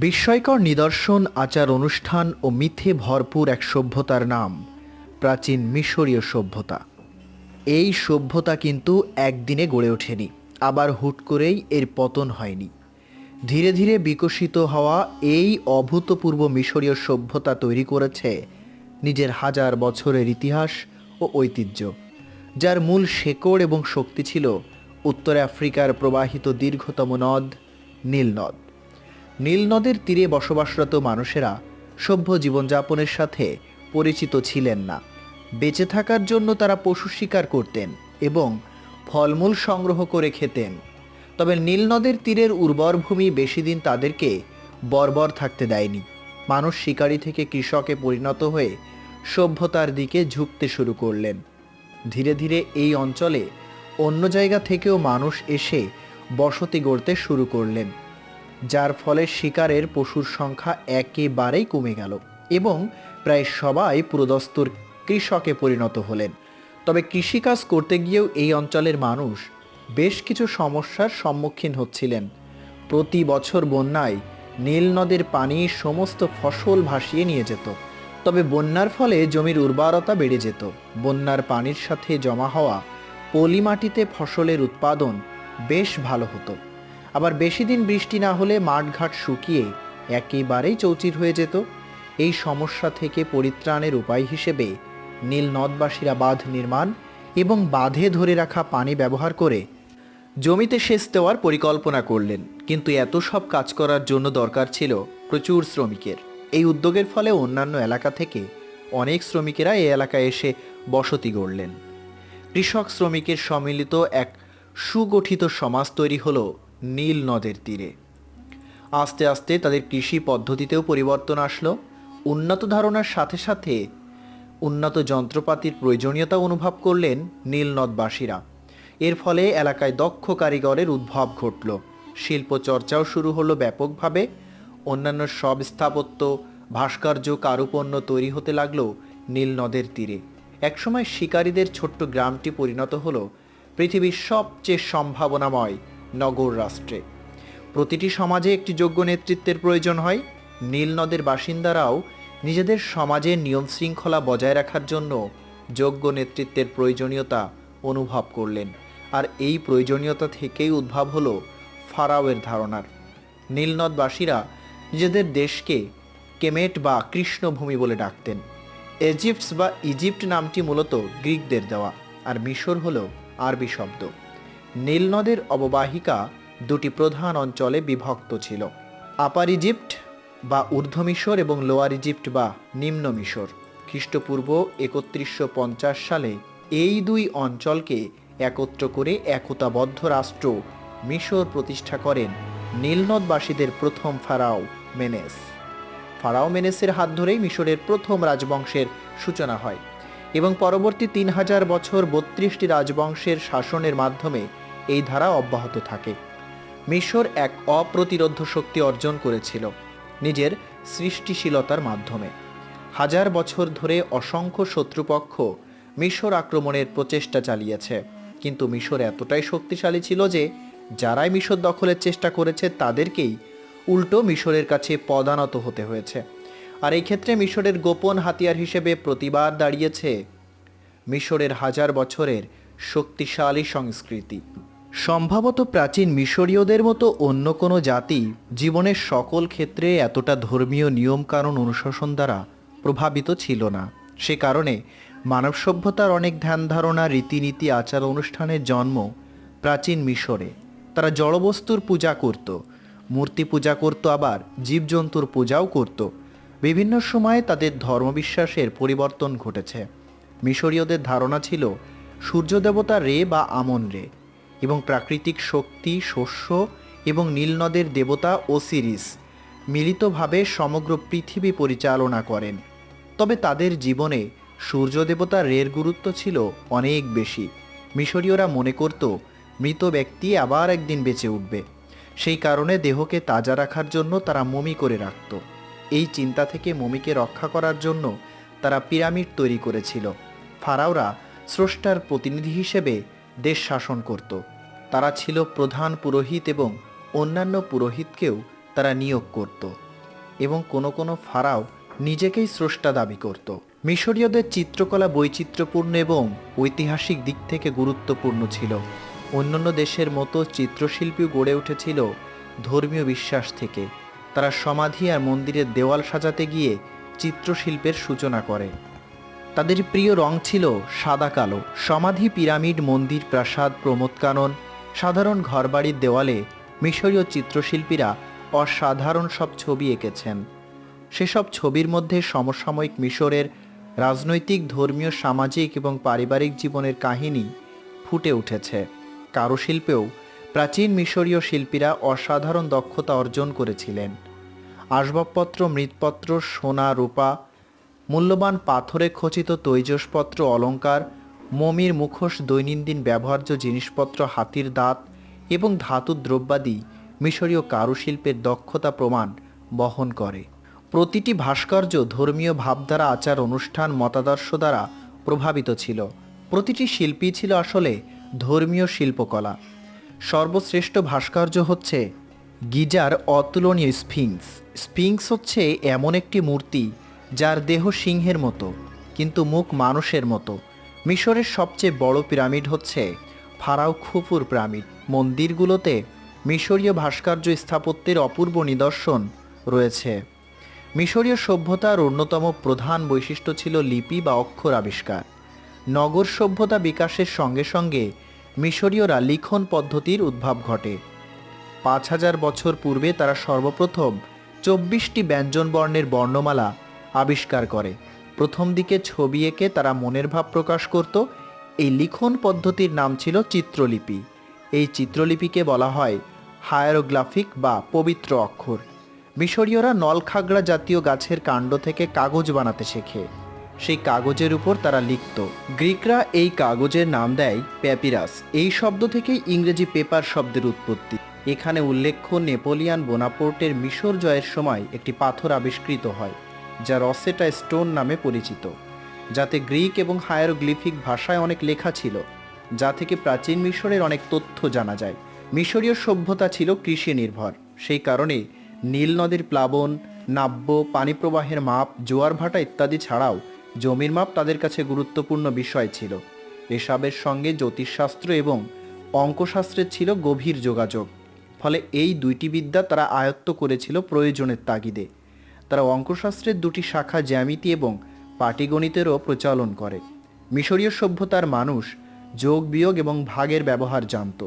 বিস্ময়কর নিদর্শন, আচার অনুষ্ঠান ও মিথে ভরপুর এক সভ্যতার নাম, প্রাচীন মিশরীয় সভ্যতা। এই সভ্যতা কিন্তু একদিনে গড়ে ওঠেনি, আবার হুট করেই এর পতন হয়নি। ধীরে ধীরে বিকশিত হওয়া এই অভূতপূর্ব মিশরীয় সভ্যতা তৈরি করেছে নিজের হাজার বছরের ইতিহাস ও ঐতিহ্য, যার মূল শেকড় এবং শক্তি ছিল উত্তর আফ্রিকার প্রবাহিত দীর্ঘতম নদ, নীল নদ। নীল নদের তীরে বসবাসরত মানুষেরা সভ্য জীবনযাপনের সাথে পরিচিত ছিলেন না। বেঁচে থাকার জন্য তারা পশু শিকার করতেন এবং ফলমূল সংগ্রহ করে খেতেন। তবে নীল নদের তীরের উর্বর ভূমি বেশি দিন তাদেরকে বর্বর থাকতে দেয়নি। মানুষ শিকারী থেকে কৃষকে পরিণত হয়ে সভ্যতার দিকে ঝুঁকতে শুরু করলেন। ধীরে ধীরে এই অঞ্চলে অন্য জায়গা থেকেও মানুষ এসে বসতি গড়তে শুরু করলেন। যার ফলে শিকারের পশুর সংখ্যা একেবারেই কমে গেল এবং প্রায় সবাই পুরোদস্তুর কৃষকে পরিণত হলেন। তবে কৃষিকাজ করতে গিয়েও এই অঞ্চলের মানুষ বেশ কিছু সমস্যার সম্মুখীন হচ্ছিলেন। প্রতি বছর বন্যায় নীল নদের পানি সমস্ত ফসল ভাসিয়ে নিয়ে যেত। তবে বন্যার ফলে জমির উর্বরতা বেড়ে যেত। বন্যার পানির সাথে জমা হওয়া পলি মাটিতে ফসলের উৎপাদন বেশ ভালো হতো। আবার বেশি দিন বৃষ্টি না হলে মাঠঘাট শুকিয়ে একেবারেই চৌচির হয়ে যেত। এই সমস্যা থেকে পরিত্রাণের উপায় হিসেবে নীল নদবাসীরা বাঁধ নির্মাণ এবং বাঁধে ধরে রাখা পানি ব্যবহার করে জমিতে সেচ দেওয়ার পরিকল্পনা করলেন। কিন্তু এত সব কাজ করার জন্য দরকার ছিল প্রচুর শ্রমিকের। এই উদ্যোগের ফলে অন্যান্য এলাকা থেকে অনেক শ্রমিকেরা এই এলাকায় এসে বসতি গড়লেন। কৃষক শ্রমিকের সম্মিলিত এক সুগঠিত সমাজ তৈরি হলো নীল নদের তীরে। আস্তে আস্তে তাদের কৃষি পদ্ধতিতেও পরিবর্তন আসলো। উন্নত ধারণার সাথে সাথে উন্নত যন্ত্রপাতির প্রয়োজনীয়তা অনুভব করলেন নীল নদবাসীরা। এর ফলে এলাকায় দক্ষ কারিগরের উদ্ভব ঘটল। শিল্প চর্চাও শুরু হলো ব্যাপকভাবে। অন্যান্য সব স্থাপত্য, ভাস্কর্য, কারুপণ্য তৈরি হতে লাগল নীল নদের তীরে। একসময় শিকারীদের ছোট্ট গ্রামটি পরিণত হলো পৃথিবীর সবচেয়ে সম্ভাবনাময় নগর রাষ্ট্রে। প্রতিটি সমাজে একটি যোগ্য নেতৃত্বের প্রয়োজন হয়। নীল নদের বাসিন্দারাও নিজেদের সমাজের নিয়ম শৃঙ্খলা বজায় রাখার জন্য যোগ্য নেতৃত্বের প্রয়োজনীয়তা অনুভব করলেন। আর এই প্রয়োজনীয়তা থেকেই উদ্ভব হলো ফারাওয়ের ধারণার। নীলনদবাসীরা নিজেদের দেশকে কেমেট বা কৃষ্ণভূমি বলে ডাকতেন। এজিপ্টস বা ইজিপ্ট নামটি মূলত গ্রিকদের দেওয়া, আর মিশর হলো আরবি শব্দ। নীল নদের অববাহিকা দুটি প্রধান অঞ্চলে বিভক্ত ছিল। আপার ইজিপ্ট বা ঊর্ধ্ব মিশর এবং লোয়ার ইজিপ্ট বা নিম্ন মিশর। খ্রিস্টপূর্ব একত্রিশশো সালে এই দুই অঞ্চলকে একত্র করে একতাবদ্ধ রাষ্ট্র মিশর প্রতিষ্ঠা করেন নীলনদবাসীদের প্রথম ফারাও মেনেস। ফারাও মেনেসের হাত ধরেই মিশরের প্রথম রাজবংশের সূচনা হয় এবং পরবর্তী তিন হাজার বছর বত্রিশটি রাজবংশের শাসনের মাধ্যমে এই ধারা অব্যাহত থাকে। মিশর এক অপ্রতিরোধ শক্তি অর্জন করেছিল নিজের সৃষ্টিশীলতার মাধ্যমে। হাজার বছর ধরে অসংখ্য শত্রুপক্ষ মিশর আক্রমণের প্রচেষ্টা চালিয়েছে। কিন্তু মিশর এতটাই শক্তিশালী ছিল যে, যারাই মিশর দখলের চেষ্টা করেছে তাদেরকেই উল্টো মিশরের কাছে পদানত হতে হয়েছে। আর এই ক্ষেত্রে মিশরের গোপন হাতিয়ার হিসেবে প্রতিবার দাঁড়িয়েছে মিশরের হাজার বছরের শক্তিশালী সংস্কৃতি। সম্ভবত প্রাচীন মিশরীয়দের মতো অন্য কোনো জাতি জীবনের সকল ক্ষেত্রে এতটা ধর্মীয় নিয়মকানুন অনুশাসন দ্বারা প্রভাবিত ছিল না। সে কারণে মানব সভ্যতার অনেক ধ্যান ধারণা, রীতিনীতি, আচার অনুষ্ঠানের জন্ম প্রাচীন মিশরে। তারা জড়বস্তুর পূজা করত, মূর্তি পূজা করত, আবার জীবজন্তুর পূজাও করত। বিভিন্ন সময়ে তাদের ধর্মবিশ্বাসের পরিবর্তন ঘটেছে। মিশরীয়দের ধারণা ছিল, সূর্য দেবতা রে বা আমন রে। এবং প্রাকৃতিক শক্তি, শস্য এবং নীলনদের দেবতা ওসিরিস মিলিতভাবে সমগ্র পৃথিবী পরিচালনা করেন। তবে তাদের জীবনে সূর্য দেবতা রের গুরুত্ব ছিল অনেক বেশি। মিশরীয়রা মনে করত, মৃত ব্যক্তি আবার একদিন বেঁচে উঠবে। সেই কারণে দেহকে তাজা রাখার জন্য তারা মমি করে রাখত। এই চিন্তা থেকে মমিকে রক্ষা করার জন্য তারা পিরামিড তৈরি করেছিল। ফারাওরা স্রষ্টার প্রতিনিধি হিসেবে দেশ শাসন করত। তারা ছিল প্রধান পুরোহিত এবং অন্যান্য পুরোহিতকেও তারা নিয়োগ করত এবং কোনো কোনো ফারাও নিজেকেই স্রষ্টা দাবি করত। মিশরীয়দের চিত্রকলা বৈচিত্র্যপূর্ণ এবং ঐতিহাসিক দিক থেকে গুরুত্বপূর্ণ ছিল। অন্যান্য দেশের মতো চিত্রশিল্পীও গড়ে উঠেছিল ধর্মীয় বিশ্বাস থেকে। তারা সমাধি আর মন্দিরের দেওয়াল সাজাতে গিয়ে চিত্রশিল্পের সূচনা করে। তাদের প্রিয় রং ছিল সাদা কালো। সমাধি, পিরামিড, মন্দির, প্রাসাদ প্রমোদকানন সাধারণ ঘরবাড়ির দেওয়ালে মিশরীয় চিত্রশিল্পীরা অসাধারণ সব ছবি এঁকেছেন। সেসব ছবির মধ্যে সমসাময়িক মিশরের রাজনৈতিক, ধর্মীয়, সামাজিক এবং পারিবারিক জীবনের কাহিনী ফুটে উঠেছে। কারুশিল্পেও প্রাচীন মিশরীয় শিল্পীরা অসাধারণ দক্ষতা অর্জন করেছিলেন। আসবাবপত্র, মৃৎপত্র, সোনা, রূপা, মূল্যবান পাথরে খচিত তৈজসপত্র, অলংকার মমির মুখোশ, দৈনন্দিন ব্যবহার্য জিনিসপত্র, হাতির দাঁত এবং ধাতু দ্রব্যাদি মিশরীয় কারুশিল্পের দক্ষতা প্রমাণ বহন করে। প্রতিটি ভাস্কর্য ধর্মীয় ভাবধারা আচার অনুষ্ঠান, মতাদর্শ দ্বারা প্রভাবিত ছিল। প্রতিটি শিল্পী ছিল আসলে ধর্মীয় শিল্পকলা। সর্বশ্রেষ্ঠ ভাস্কর্য হচ্ছে গিজার অতুলনীয় স্ফিংস। স্ফিংস হচ্ছে এমন একটি মূর্তি যার দেহ সিংহের মতো, কিন্তু মুখ মানুষের মতো। মিশরের সবচেয়ে বড় পিরামিড হচ্ছে ফারাও খুফুর পিরামিড। মন্দিরগুলোতে মিশরীয় ভাস্কর্য স্থাপত্যের অপূর্ব নিদর্শন রয়েছে। মিশরীয় সভ্যতার অন্যতম প্রধান বৈশিষ্ট্য ছিল লিপি বা অক্ষর আবিষ্কার। নগর সভ্যতা বিকাশের সঙ্গে সঙ্গে মিশরীয়রা লিখন পদ্ধতির উদ্ভব ঘটে। পাঁচ হাজার বছর পূর্বে তারা সর্বপ্রথম চব্বিশটি ব্যঞ্জনবর্ণের বর্ণমালা আবিষ্কার করে। প্রথম দিকে ছবি এঁকে তারা মনের ভাব প্রকাশ করত। এই লিখন পদ্ধতির নাম ছিল চিত্রলিপি। এই চিত্রলিপিকে বলা হয় হায়ারোগ্রাফিক বা পবিত্র অক্ষর। মিশরীয়রা নলখাগড়া জাতীয় গাছের কাণ্ড থেকে কাগজ বানাতে শেখে। সেই কাগজের উপর তারা লিখত। গ্রিকরা এই কাগজের নাম দেয় প্যাপিরাস। এই শব্দ থেকেই ইংরেজি পেপার শব্দের উৎপত্তি। এখানে উল্লেখ্য নেপোলিয়ান বোনাপোর্টের মিশর জয়ের সময় একটি পাথর আবিষ্কৃত হয়। যা রসেটা স্টোন নামে পরিচিত, যাতে গ্রিক এবং হায়ারোগ্লিফিক ভাষায় অনেক লেখা ছিল, যা থেকে প্রাচীন মিশরের অনেক তথ্য জানা যায়। মিশরীয় সভ্যতা ছিল কৃষি নির্ভর সেই কারণে নীল নদীর প্লাবন, নাব্য, পানি প্রবাহের মাপ, জোয়ার ভাটা ইত্যাদি ছাড়াও জমির মাপ তাদের কাছে গুরুত্বপূর্ণ বিষয় ছিল। এসবের সঙ্গে জ্যোতিষশাস্ত্র এবং অঙ্কশাস্ত্রের ছিল গভীর যোগাযোগ, ফলে এই দুইটি বিদ্যা তারা আয়ত্ত করেছিল প্রয়োজনের তাগিদে। তারা অঙ্কশাস্ত্রের দুটি শাখা জ্যামিতি এবং পাটিগণিতেরও প্রচলন করে। মিশরীয় সভ্যতার মানুষ যোগ, বিয়োগ এবং ভাগের ব্যবহার জানত।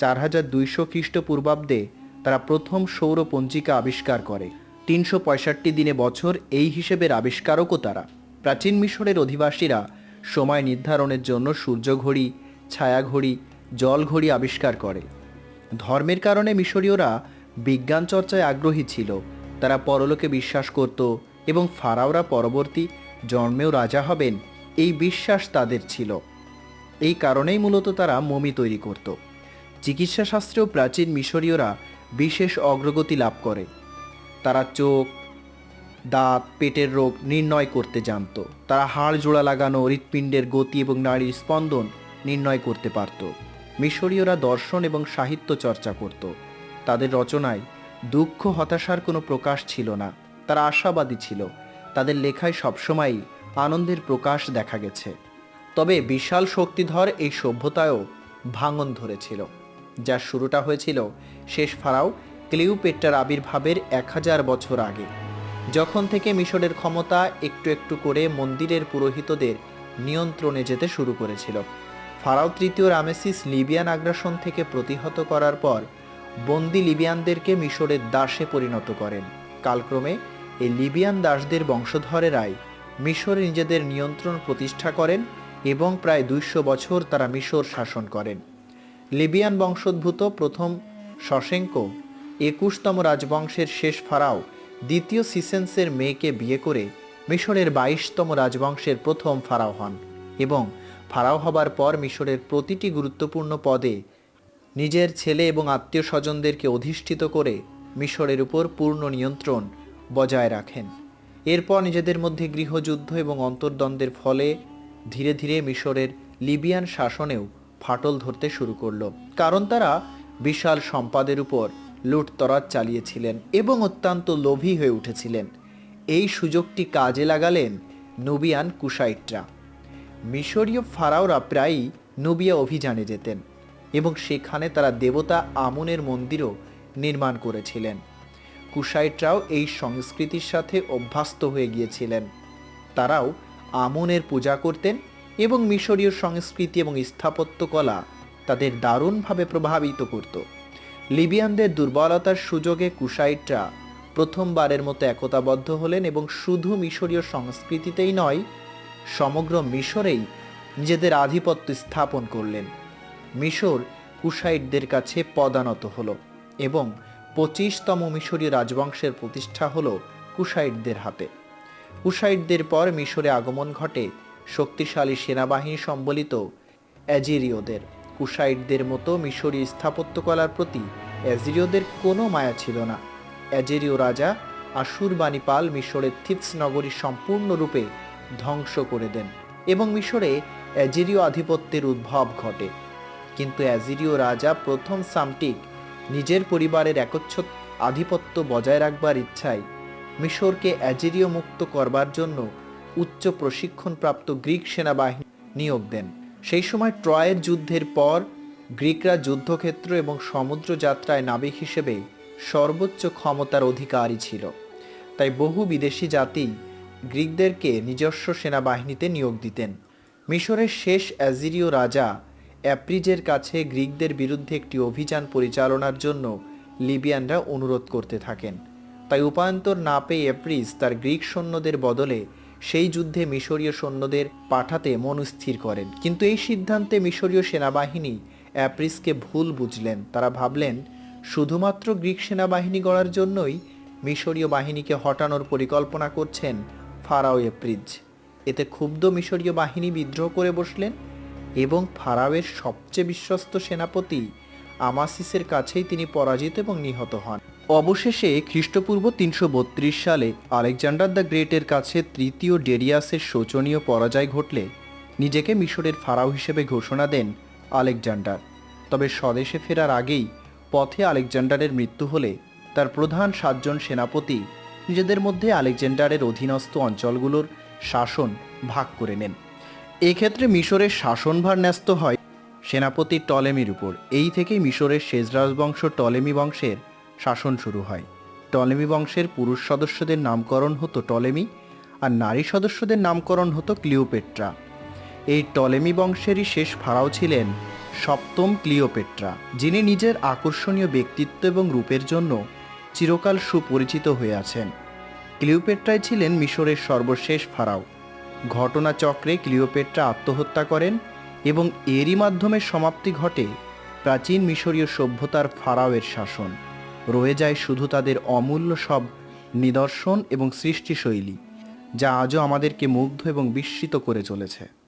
চার হাজার দুইশো খ্রিস্টপূর্বাব্দে তারা প্রথম সৌর পঞ্জিকা আবিষ্কার করে। তিনশো পঁয়ষট্টি দিনে বছর এই হিসেবের আবিষ্কারকও তারা। প্রাচীন মিশরের অধিবাসীরা সময় নির্ধারণের জন্য সূর্যঘড়ি, ছায়াঘড়ি, জলঘড়ি আবিষ্কার করে। ধর্মের কারণে মিশরীয়রা বিজ্ঞান চর্চায় আগ্রহী ছিল। তারা পরলোকে বিশ্বাস করত এবং ফারাওরা পরবর্তী জন্মেও রাজা হবেন, এই বিশ্বাস তাদের ছিল। এই কারণেই মূলত তারা মমি তৈরি করত। চিকিৎসাশাস্ত্রেও প্রাচীন মিশরীয়রা বিশেষ অগ্রগতি লাভ করে। তারা চোখ, দাঁত, পেটের রোগ নির্ণয় করতে জানত। তারা হাড় জোড়া লাগানো, হৃৎপিণ্ডের গতি এবং নারীর স্পন্দন নির্ণয় করতে পারত। মিশরীয়রা দর্শন এবং সাহিত্য চর্চা করত। তাদের রচনায় দুঃখ, হতাশার কোনো প্রকাশ ছিল না। তারা আশাবাদী ছিল। তাদের লেখায় সবসময়ই আনন্দের প্রকাশ দেখা গেছে। তবে বিশাল শক্তিধর এই সভ্যতায়ও ভাঙন ধরেছিল। যার শুরুটা হয়েছিল শেষ ফারাও ক্লিউপেট্রার আবির্ভাবের এক হাজার বছর আগে। যখন থেকে মিশরের ক্ষমতা একটু একটু করে মন্দিরের পুরোহিতদের নিয়ন্ত্রণে যেতে শুরু করেছিল। ফারাও তৃতীয় রামেসিস লিবিয়ান আগ্রাসন থেকে প্রতিহত করার পর বন্দি লিবিয়ানদেরকে মিশরের দাসে পরিণত করেন। কালক্রমে এই লিবিয়ান দাসদের বংশধরেরাই মিশরে নিজেদের নিয়ন্ত্রণ প্রতিষ্ঠা করেন এবং প্রায় দুইশো বছর তারা মিশর শাসন করেন। লিবিয়ান বংশোদ্ভূত প্রথম শশেঙ্ক একুশতম রাজবংশের শেষ ফারাও দ্বিতীয় সিসেন্সের মেয়েকে বিয়ে করে মিশরের বাইশতম রাজবংশের প্রথম ফারাও হন এবং ফারাও হবার পর মিশরের প্রতিটি গুরুত্বপূর্ণ পদে নিজের ছেলে এবং আত্মীয় স্বজনদেরকে অধিষ্ঠিত করে মিশরের উপর পূর্ণ নিয়ন্ত্রণ বজায় রাখেন। এরপর নিজেদের মধ্যে গৃহযুদ্ধ এবং অন্তর্দ্বন্দ্বের ফলে ধীরে ধীরে মিশরের লিবিয়ান শাসনেও ফাটল ধরতে শুরু করল। কারণ তারা বিশাল সম্পাদের উপর লুটতরাজ চালিয়েছিলেন এবং অত্যন্ত লোভী হয়ে উঠেছিলেন। এই সুযোগটি কাজে লাগালেন নুবিয়ান কুশাইটরা। মিশরীয় ফারাওরা প্রায়ই নুবিয়া অভিযানে যেতেন। এবং সেখানে তারা দেবতা আমুনের মন্দিরও নির্মাণ করেছিলেন। কুশাইটরাও এই সংস্কৃতির সাথে অভ্যস্ত হয়ে গিয়েছিলেন। তারাও আমুনের পূজা করতেন এবং মিশরীয় সংস্কৃতি এবং স্থাপত্যকলা তাদের দারুণভাবে প্রভাবিত করত। লিবিয়ানদের দুর্বলতার সুযোগে কুশাইটরা প্রথমবারের মতো একতাবদ্ধ হলেন এবং শুধু মিশরীয় সংস্কৃতিতেই নয়, সমগ্র মিশরেই নিজেদের আধিপত্য স্থাপন করলেন। মিশর কুশাইটদের কাছে পদানত হলো এবং পঁচিশতম মিশরীয় রাজবংশের প্রতিষ্ঠা হল কুশাইটদের হাতে। কুশাইটদের পর মিশরে আগমন ঘটে শক্তিশালী সেনাবাহিনী সম্বলিত অ্যাজিরিওদের কুশাইটদের মতো মিশরীয় স্থাপত্যকলার প্রতি অ্যাজিরিওদের কোনো মায়া ছিল না। অ্যাজেরীয় রাজা আশুরবাণীপাল মিশরের থিপস নগরী সম্পূর্ণরূপে ধ্বংস করে দেন এবং মিশরে অ্যাজেরীয় আধিপত্যের উদ্ভব ঘটে। কিন্তু অ্যাজিরীয় রাজা প্রথম সামটিক নিজের পরিবারের একচ্ছ আধিপত্য বজায় রাখবার ইচ্ছায় মিশরকে অ্যাজেরীয় মুক্ত করবার জন্য উচ্চ প্রশিক্ষণপ্রাপ্ত গ্রিক সেনাবাহিনী নিয়োগ দেন। সেই সময় ট্রয়ের যুদ্ধের পর গ্রিকরা যুদ্ধক্ষেত্র এবং সমুদ্র যাত্রায় নাবিক হিসেবে সর্বোচ্চ ক্ষমতার অধিকারী ছিল। তাই বহু বিদেশি জাতি গ্রিকদেরকে নিজস্ব সেনাবাহিনীতে নিয়োগ দিতেন। মিশরের শেষ অ্যাজিরীয় রাজা অ্যাপ্রিজের কাছে গ্রিকদের বিরুদ্ধে একটি অভিযান পরিচালনার জন্য লিবিয়ানরা অনুরোধ করতে থাকেন। তাই উপায়ন্তর না পেয়ে অ্যাপ্রিজ তার গ্রিক সৈন্যদের বদলে সেই যুদ্ধে মিশরীয় সৈন্যদের পাঠাতে মনস্থির করেন। কিন্তু এই সিদ্ধান্তে মিশরীয় সেনাবাহিনী অ্যাপ্রিসকে ভুল বুঝলেন। তারা ভাবলেন, শুধুমাত্র গ্রিক সেনাবাহিনী গড়ার জন্যই মিশরীয় বাহিনীকে হটানোর পরিকল্পনা করছেন ফারাও এপ্রিজ এতে ক্ষুব্ধ মিশরীয় বাহিনী বিদ্রোহ করে বসলেন এবং ফারাওয়ের সবচেয়ে বিশ্বস্ত সেনাপতি আমাসিসের কাছেই তিনি পরাজিত এবং নিহত হন। অবশেষে খ্রিস্টপূর্ব তিনশো বত্রিশ সালে আলেকজান্ডার দ্য গ্রেটের কাছে তৃতীয় ডেরিয়াসের শোচনীয় পরাজয় ঘটলে নিজেকে মিশরের ফারাও হিসেবে ঘোষণা দেন আলেকজান্ডার। তবে স্বদেশে ফেরার আগেই পথে আলেকজান্ডারের মৃত্যু হলে তার প্রধান সাতজন সেনাপতি নিজেদের মধ্যে আলেকজান্ডারের অধীনস্থ অঞ্চলগুলোর শাসন ভাগ করে নেন। এক্ষেত্রে মিশরের শাসনভার ন্যস্ত হয় সেনাপতি টলেমির উপর। এই থেকেই মিশরের শেষ রাজবংশ টলেমি বংশের শাসন শুরু হয়। টলেমি বংশের পুরুষ সদস্যদের নামকরণ হতো টলেমি আর নারী সদস্যদের নামকরণ হতো ক্লিওপেট্রা। এই টলেমি বংশেরই শেষ ফারাও ছিলেন সপ্তম ক্লিওপেট্রা, যিনি নিজের আকর্ষণীয় ব্যক্তিত্ব এবং রূপের জন্য চিরকাল সুপরিচিত হয়ে আছেন। ক্লিওপেট্রাই ছিলেন মিশরের সর্বশেষ ফারাও। ঘটনাচক্রে ক্লিওপেট্রা আত্মহত্যা করেন এবং এরই মাধ্যমে সমাপ্তি ঘটে প্রাচীন মিশরীয় সভ্যতার ফারাওয়ের শাসন। রয়ে যায় শুধু তাদের অমূল্য সব নিদর্শন এবং সৃষ্টিশৈলী, যা আজও আমাদেরকে মুগ্ধ এবং বিস্মিত করে চলেছে।